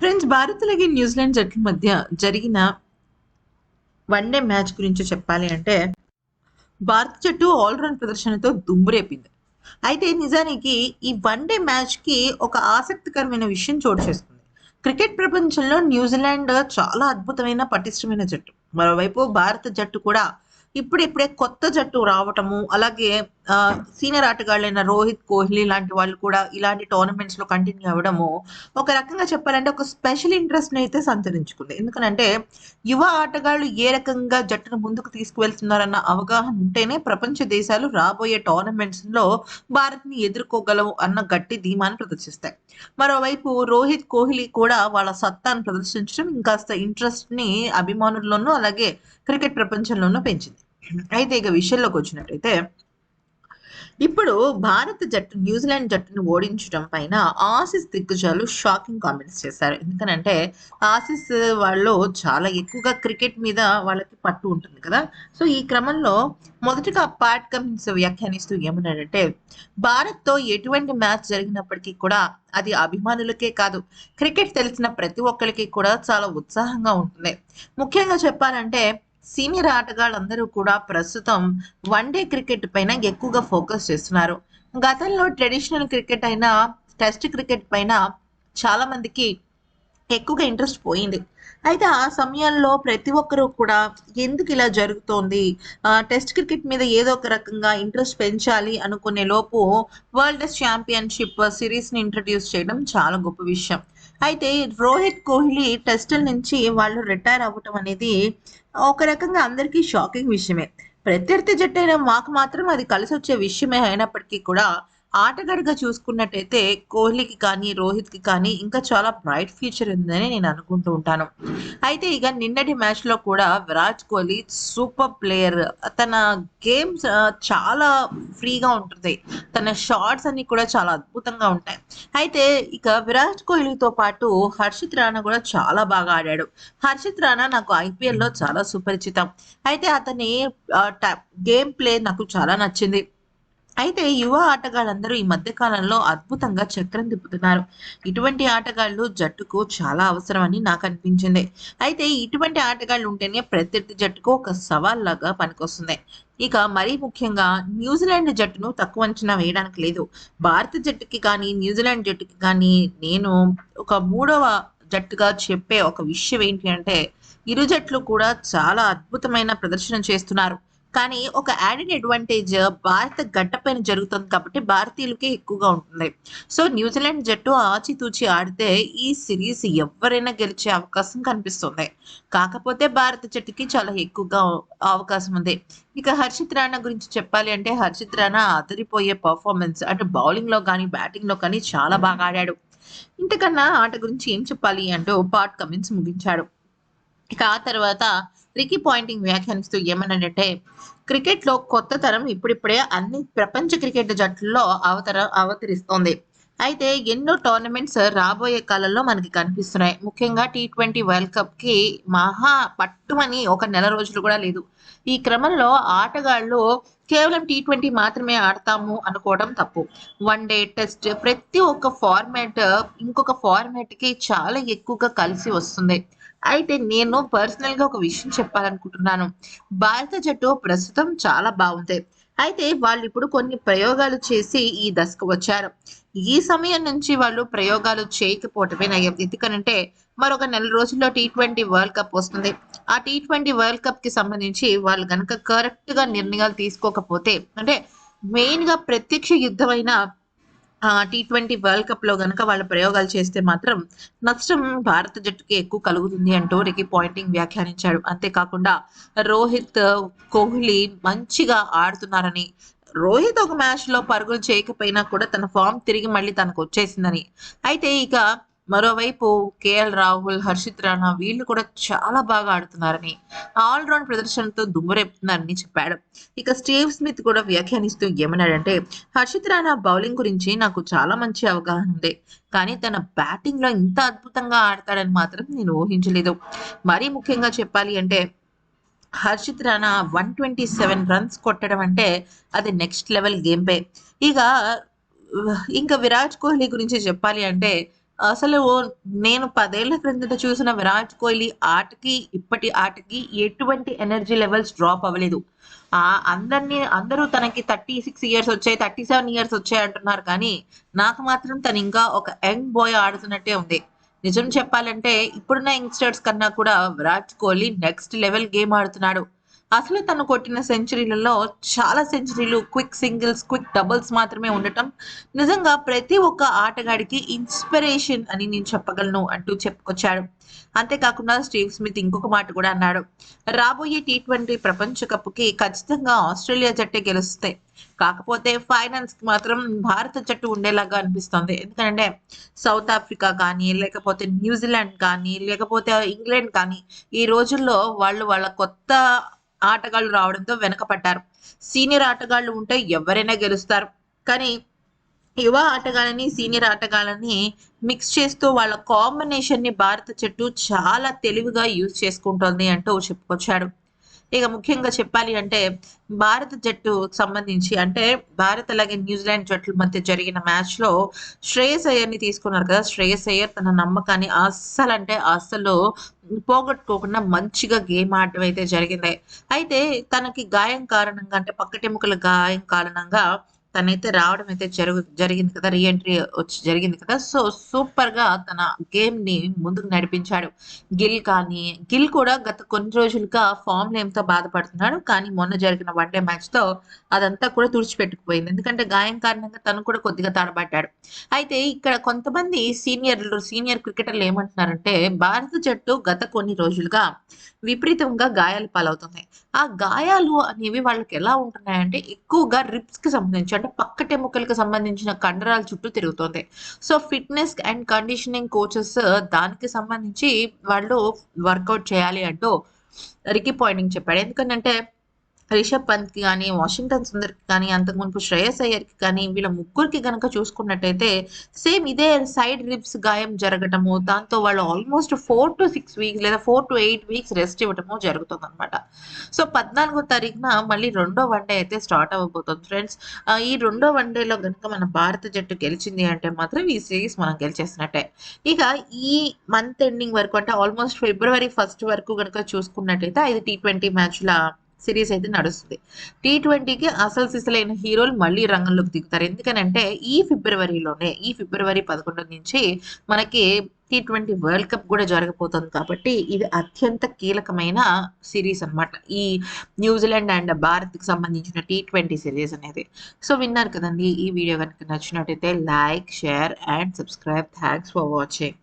Friends Bharat అలాగే New Zealand జట్ల మధ్య జరిగిన వన్డే మ్యాచ్ గురించి చెప్పాలి అంటే భారత జట్టు ఆల్రౌండ్ ప్రదర్శనతో దుమ్మురేపింది. అయితే నిజానికి ఈ వన్డే మ్యాచ్కి ఒక ఆసక్తికరమైన విషయం చోటు చేసుకుంది. క్రికెట్ ప్రపంచంలో న్యూజిలాండ్ చాలా అద్భుతమైన పటిష్టమైన జట్టు. మరోవైపు భారత జట్టు కూడా ఇప్పుడిప్పుడే కొత్త జట్టు రావటము అలాగే సీనియర్ ఆటగాళ్ళైన రోహిత్ కోహ్లీ లాంటి వాళ్ళు కూడా ఇలాంటి టోర్నమెంట్స్లో కంటిన్యూ అవ్వడము ఒక రకంగా చెప్పాలంటే ఒక స్పెషల్ ఇంట్రెస్ట్ని అయితే సంతరించుకుంది. ఎందుకంటే యువ ఆటగాళ్ళు ఏ రకంగా జట్టును ముందుకు తీసుకువెళ్తున్నారన్న అవగాహన ఉంటేనే ప్రపంచ దేశాలు రాబోయే టోర్నమెంట్స్లో భారత్ని ఎదుర్కోగలవు అన్న గట్టి ధీమాన్ని ప్రదర్శిస్తాయి. మరోవైపు రోహిత్ కోహ్లీ కూడా వాళ్ళ సత్తాను ప్రదర్శించడం ఇంకాస్త ఇంట్రెస్ట్ని అభిమానుల్లోనూ అలాగే క్రికెట్ ప్రపంచంలోనూ పెంచింది. అయితే ఇక విషయంలోకి వచ్చినట్టయితే ఇప్పుడు భారత జట్టు న్యూజిలాండ్ జట్టును ఓడించడం పైన ఆసిస్ దిగ్గజాలు షాకింగ్ కామెంట్స్ చేశారు. ఎందుకనంటే ఆసిస్ వాళ్ళు చాలా ఎక్కువగా క్రికెట్ మీద వాళ్ళకి పట్టు ఉంటుంది కదా. సో ఈ క్రమంలో మొదటగా పాట్ కమిన్స్ వ్యాఖ్యానిస్తూ ఏమన్నాడంటే భారత్తో ఎటువంటి మ్యాచ్ జరిగినప్పటికీ కూడా అది అభిమానులకే కాదు క్రికెట్ తెలిసిన ప్రతి ఒక్కరికి కూడా చాలా ఉత్సాహంగా ఉంటుంది. ముఖ్యంగా చెప్పాలంటే సీనియర్ ఆటగాళ్ళందరూ కూడా ప్రస్తుతం వన్డే క్రికెట్ పైన ఎక్కువగా ఫోకస్ చేస్తున్నారు. గతంలో ట్రెడిషనల్ క్రికెట్ అయిన టెస్ట్ క్రికెట్ పైన చాలా మందికి ఎక్కువగా ఇంట్రెస్ట్ పోయింది. అయితే ఆ సమయంలో ప్రతి ఒక్కరూ కూడా ఎందుకు ఇలా జరుగుతోంది? ఆ, టెస్ట్ క్రికెట్ మీద ఏదో ఒక రకంగా ఇంట్రెస్ట్ పెంచాలి అనుకునే లోపు వరల్డ్ ఛాంపియన్షిప్ సిరీస్ని ఇంట్రడ్యూస్ చేయడం చాలా గొప్ప విషయం. అయితే రోహిత్ కోహ్లీ టెస్టుల నుంచి వాళ్ళు రిటైర్ అవ్వటం అనేది ఒక రకంగా అందరికీ షాకింగ్ విషయమే. ప్రత్యర్థి జట్టు అయిన మాకు మాత్రం అది కలిసి వచ్చే విషయమే అయినప్పటికీ కూడా ఆటగాడిగా చూసుకున్నట్టయితే కోహ్లీకి కానీ రోహిత్కి కానీ ఇంకా చాలా బ్రైట్ ఫ్యూచర్ ఉందని నేను అనుకుంటూ ఉంటాను. అయితే ఇక నిన్నటి మ్యాచ్లో కూడా విరాట్ కోహ్లీ సూపర్ ప్లేయర్. తన గేమ్స్ చాలా ఫ్రీగా ఉంటుంది. తన షార్ట్స్ అన్ని కూడా చాలా అద్భుతంగా ఉంటాయి. అయితే ఇక విరాట్ కోహ్లీతో పాటు హర్షిత్ రాణా కూడా చాలా బాగా ఆడాడు. హర్షిత్ రాణా నాకు ఐపీఎల్లో చాలా సుపరిచితం. అయితే అతని గేమ్ ప్లే నాకు చాలా నచ్చింది. అయితే యువ ఆటగాళ్ళందరూ ఈ మధ్య కాలంలో అద్భుతంగా చక్రం తిప్పుతున్నారు. ఇటువంటి ఆటగాళ్ళు జట్టుకు చాలా అవసరం అని నాకు అనిపించింది. అయితే ఇటువంటి ఆటగాళ్ళు ఉంటేనే ప్రత్యర్థి జట్టుకు ఒక సవాల్ లాగా పనికొస్తుంది. ఇక మరీ ముఖ్యంగా న్యూజిలాండ్ జట్టును తక్కువ అంచనా వేయడానికి లేదు. భారత జట్టుకి కానీ న్యూజిలాండ్ జట్టుకి కానీ నేను ఒక మూడవ జట్టుగా చెప్పే ఒక విషయం ఏంటి అంటే ఇరు జట్లు కూడా చాలా అద్భుతమైన ప్రదర్శన చేస్తున్నారు. కానీ ఒక యాడెడ్ అడ్వాంటేజ్ భారత గడ్డపైన జరుగుతుంది కాబట్టి భారతీయులకే ఎక్కువగా ఉంటుంది. సో న్యూజిలాండ్ జట్టు ఆచితూచి ఆడితే ఈ సిరీస్ ఎవరైనా గెలిచే అవకాశం కనిపిస్తుంది. కాకపోతే భారత జట్టుకి చాలా ఎక్కువగా అవకాశం ఉంది. ఇక హర్షిత్ రాణా గురించి చెప్పాలి అంటే హర్షిత్ రాణా అదిరిపోయే పర్ఫార్మెన్స్ అంటే బౌలింగ్లో కానీ బ్యాటింగ్లో కానీ చాలా బాగా ఆడాడు. ఇంతకన్నా ఆట గురించి ఏం చెప్పాలి అంటూ పాట్ కమిన్స్ ముగించాడు. ఇక ఆ తర్వాత రికీ పాయింటింగ్ వ్యాఖ్యానిస్తూ ఏమన్నాడంటే క్రికెట్లో కొత్త తరం ఇప్పుడిప్పుడే అన్ని ప్రపంచ క్రికెట్ జట్లలో అవతర అవతరిస్తోంది. అయితే ఎన్నో టోర్నమెంట్స్ రాబోయే కాలంలో మనకి కనిపిస్తున్నాయి. ముఖ్యంగా టీ ట్వంటీ వరల్డ్ కప్కి మహా పట్టుమని ఒక నెల రోజులు కూడా లేదు. ఈ క్రమంలో ఆటగాళ్ళు కేవలం టీ ట్వంటీ మాత్రమే ఆడతాము అనుకోవడం తప్పు. వన్ డే టెస్ట్ ప్రతి ఒక్క ఫార్మాట్ ఇంకొక ఫార్మాట్కి చాలా ఎక్కువగా కలిసి వస్తుంది. అయితే నేను పర్సనల్గా ఒక విషయం చెప్పాలనుకుంటున్నాను. భారత జట్టు ప్రస్తుతం చాలా బాగుంది. అయితే వాళ్ళు ఇప్పుడు కొన్ని ప్రయోగాలు చేసి ఈ దశకు వచ్చారు. ఈ సమయం నుంచి వాళ్ళు ప్రయోగాలు చేయకపోవటమే నయం. ఎందుకనంటే మరొక నెల రోజుల్లో టీ ట్వంటీ వరల్డ్ కప్ వస్తుంది. ఆ టీ ట్వంటీ వరల్డ్ కప్కి సంబంధించి వాళ్ళు కనుక కరెక్ట్గా నిర్ణయాలు తీసుకోకపోతే అంటే మెయిన్గా ప్రత్యక్ష యుద్ధమైన టీ ట్వంటీ వరల్డ్ కప్లో గనక వాళ్ళ ప్రయోగాలు చేస్తే మాత్రం నష్టం భారత జట్టుకి ఎక్కువ కలుగుతుంది అంటూ రికీ పాయింటింగ్ వ్యాఖ్యానించాడు. అంతేకాకుండా రోహిత్ కోహ్లీ మంచిగా ఆడుతున్నారని రోహిత్ ఒక మ్యాచ్లో పరుగులు చేయకపోయినా కూడా తన ఫామ్ తిరిగి మళ్ళీ తనకు వచ్చేసిందని. అయితే ఇక మరోవైపు కేఎల్ రాహుల్ హర్షిత్ రాణా వీళ్ళు కూడా చాలా బాగా ఆడుతున్నారని ఆల్రౌండ్ ప్రదర్శనతో దుమ్మురేపుతున్నారని చెప్పాడు. ఇక స్టీవ్ స్మిత్ కూడా వ్యాఖ్యానిస్తూ ఏమన్నాడంటే హర్షిత్ రాణా బౌలింగ్ గురించి నాకు చాలా మంచి అవగాహన ఉంది. కానీ తన బ్యాటింగ్లో ఇంత అద్భుతంగా ఆడతాడని మాత్రం నేను ఊహించలేదు. మరీ ముఖ్యంగా చెప్పాలి అంటే Harshit Rana one twenty seven runs కొట్టడం అంటే అది నెక్స్ట్ లెవెల్ గేమ్ పే ఇక ఇంకా విరాట్ కోహ్లీ గురించి చెప్పాలి అంటే అసలు నేను పదేళ్ళ క్రిందట చూసిన విరాట్ కోహ్లీ ఆటకి ఇప్పటి ఆటకి ఎటువంటి ఎనర్జీ లెవెల్స్ డ్రాప్ అవ్వలేదు. ఆ అందరినీ అందరూ తనకి థర్టీ సిక్స్ ఇయర్స్ వచ్చాయి థర్టీ సెవెన్ ఇయర్స్ వచ్చాయి అంటున్నారు కానీ నాకు మాత్రం తను ఇంకా ఒక యంగ్ బాయ్ ఆడుతున్నట్టే ఉంది. నిజం చెప్పాలంటే ఇప్పుడున్న యంగ్స్టర్స్ కన్నా కూడా Virat Kohli next level game ఆడుతున్నాడు. అసలు తను కొట్టిన సెంచరీలలో చాలా సెంచరీలు క్విక్ సింగిల్స్ క్విక్ డబుల్స్ మాత్రమే ఉండటం. నిజంగా ప్రతి ఒక్క ఆటగాడికి ఇన్స్పిరేషన్ అని నేను చెప్పగలను అంటూ చెప్పుకొచ్చాడు. అంతేకాకుండా స్టీవ్ స్మిత్ ఇంకొక మాట కూడా అన్నాడు. రాబోయే టీ ట్వంటీ ప్రపంచ కప్కి ఖచ్చితంగా ఆస్ట్రేలియా జట్టే గెలుస్తాయి కాకపోతే ఫైనల్స్కి మాత్రం భారత జట్టు ఉండేలాగా అనిపిస్తుంది. ఎందుకంటే సౌత్ ఆఫ్రికా కానీ లేకపోతే న్యూజిలాండ్ కానీ లేకపోతే ఇంగ్లాండ్ కానీ ఈ రోజుల్లో వాళ్ళు వాళ్ళ కొత్త ఆటగాళ్ళు రావడంతో వెనకపడ్డారు. సీనియర్ ఆటగాళ్ళు ఉంటే ఎవరైనా గెలుస్తారు. కానీ యువ ఆటగాళ్ళని సీనియర్ ఆటగాళ్ళని మిక్స్ చేస్తూ వాళ్ళ కాంబినేషన్ని భారత జట్టు చాలా తెలివిగా యూజ్ చేసుకుంటోంది అంటూ చెప్పుకొచ్చాడు. ఇక ముఖ్యంగా చెప్పాలి అంటే భారత జట్టు సంబంధించి అంటే భారత్ అలాగే న్యూజిలాండ్ జట్ల మధ్య జరిగిన మ్యాచ్లో శ్రేయస్ అయ్యర్ని తీసుకున్నారు కదా. శ్రేయస్ అయ్యర్ తన నమ్మకాన్ని అస్సలు అంటే అస్సలు పోగొట్టుకోకుండా మంచిగా గేమ్ ఆడటం అయితే జరిగింది. అయితే తనకి గాయం కారణంగా అంటే పక్కటెముకల గాయం కారణంగా తనైతే రావడం అయితే జరుగు జరిగింది కదా రీఎంట్రీ వచ్చి జరిగింది కదా. సో సూపర్గా తన గేమ్ని ముందుకు నడిపించాడు. గిల్ కానీ గిల్ కూడా గత కొన్ని రోజులుగా ఫామ్ లేమ్తో బాధపడుతున్నాడు. కానీ మొన్న జరిగిన వన్ డే మ్యాచ్తో అదంతా కూడా తుడిచిపెట్టుకుపోయింది. ఎందుకంటే గాయం కారణంగా తను కూడా కొద్దిగా తడబడ్డాడు అయితే ఇక్కడ కొంతమంది సీనియర్లు సీనియర్ క్రికెటర్లు ఏమంటున్నారంటే భారత జట్టు గత కొన్ని రోజులుగా విపరీతంగా గాయాలు పాలవుతున్నాయి. ఆ గాయాలు అనేవి వాళ్ళకి ఎలా ఉంటున్నాయంటే ఎక్కువగా రిప్స్కి సంబంధించి అంటే పక్కటెముకలకు సంబంధించిన కండరాల చుట్టూ తిరుగుతుంది. So fitness and conditioning coaches దానికి సంబంధించి వాళ్ళు వర్కౌట్ చేయాలి అంటూ రికీ పాయింటింగ్ చెప్పాడు. ఎందుకంటే రిషబ్ పంత్కి కానీ వాషింగ్టన్ సుందర్కి కానీ అంతకుముందు శ్రేయస్ అయ్యర్కి కానీ వీళ్ళ ముగ్గురికి గనక చూసుకున్నట్టయితే సేమ్ ఇదే సైడ్ రిబ్స్ గాయం జరగటము దాంతో వాళ్ళు almost four to six weeks లేదా four to eight weeks rest ఇవ్వటము జరుగుతుంది అనమాట సో పద్నాలుగో తారీఖున మళ్ళీ రెండో వన్డే అయితే స్టార్ట్ అవ్వబోతుంది ఫ్రెండ్స్. ఈ రెండో వన్డేలో కనుక మన భారత జట్టు గెలిచింది అంటే మాత్రం ఈ సిరీస్ మనం గెలిచేసినట్టే. ఇక ఈ మంత్ ఎండింగ్ వరకు అంటే ఆల్మోస్ట్ ఫిబ్రవరి ఫస్ట్ వరకు గనుక చూసుకున్నట్టయితే ఐదు టీ ట్వంటీ మ్యాచ్ల సిరీస్ అయితే నడుస్తుంది. టీ ట్వంటీకి అసలు సిసలైన హీరోలు మళ్ళీ రంగంలోకి దిగుతారు. ఎందుకనంటే ఈ ఫిబ్రవరిలోనే ఈ ఫిబ్రవరి పదకొండు నుంచి మనకి టీ ట్వంటీ వరల్డ్ కప్ కూడా జరగబోతుంది కాబట్టి ఇది అత్యంత కీలకమైన సిరీస్ అన్నమాట. ఈ న్యూజిలాండ్ అండ్ భారత్కి సంబంధించిన టీ ట్వంటీ సిరీస్ అనేది. సో విన్నారు కదండి ఈ వీడియో కనుక నచ్చినట్టయితే like share and subscribe. Thanks for watching.